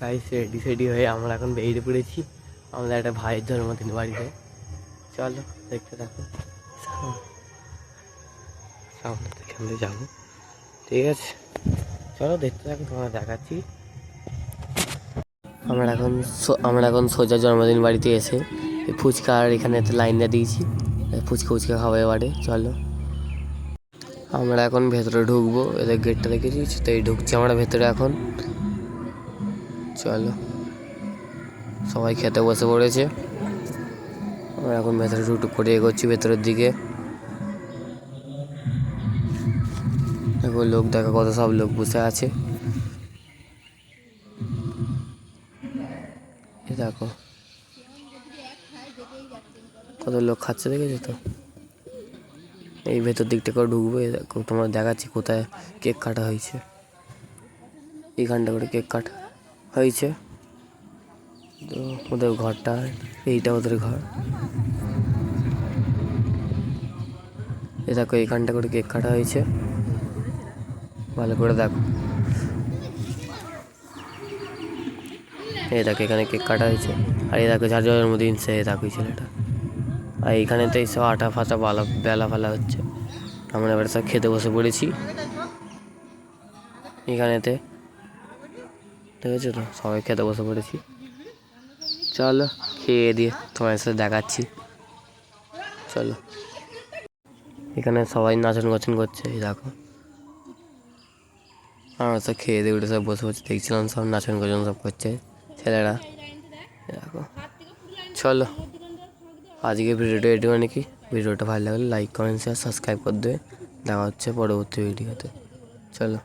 Guys ready সেডি হয়ে আমরা এখন বেরিয়ে পড়েছি। আমাদের একটা ভাইয়ের জন্মদিন বাড়িতে। চলো, দেখতে থাকো। সামনে- যাব। ঠিক আছে? চলো, দেখতে থাকো তোমরা দেখাচ্ছি। আমরা এখন আমরা এখন সোজা জন্মদিন বাড়িতে এসে এই ফুচকার এখানে লাইন দিয়ে দিয়েছি। ফুচকা ফুচকা খাওয়া এবারে, চলো। আমরা এখন ভেতরে ঢুকবো, এদের গেটটা দেখেছি তো এই ঢুকছি আমরা ভেতরে এখন। চলো। সবাই খেতে বসে পড়েছে। আমরা এখন ভেতরে টুকটুক করে এগোচ্ছি ভেতরের দিকে। দেখো, লোক দেখা কত সব লোক বসে আছে। দেখো, কত লোক খাচ্ছে দেখেছ তো? এই ভেতর দিকটা করে ঢুকবো দেখো, তোমরা দেখাচ্ছি কোথায় কেক কাটা হয়েছে। এইখানটা করে কেক কাটা। হয়েছে। তো ওদের ঘরটা, এইটা ওদের ঘর। এ দেখো, এইখানটা করে কেক কাটা হয়েছে। ভালো করে দেখো। এই দেখো, এখানে কেক কাটা হয়েছে। আর এই দেখো, যার জন্মদিন সে দেখো ছেলেটা। আর এইখানেতে সব আটা ফাটা বালা, বেলা ফেলা হচ্ছে। আমরা এবার সব খেতে বসে পড়েছি। এখানেতে দেখেছ তো, সবাই খেতে বসে পড়েছি। চলো, খেয়ে দিয়ে তোমার সাথে দেখাচ্ছি। চলো। এখানে সবাই নাচন গচন করছে, এই দেখো। আমরা সব খেয়ে দিয়ে উঠে সব বসে বসে দেখছিলাম সব নাচন গচন সব করছে ছেলেরা। দেখো। চলো আজকে ভিডিওটা এটি মানে কি? ভিডিওটা ভালো লাগলে লাইক কমেন্ট শেয়ার সাবস্ক্রাইব করে দেবে। দেখা হচ্ছে পরবর্তী ভিডিওতে। চলো।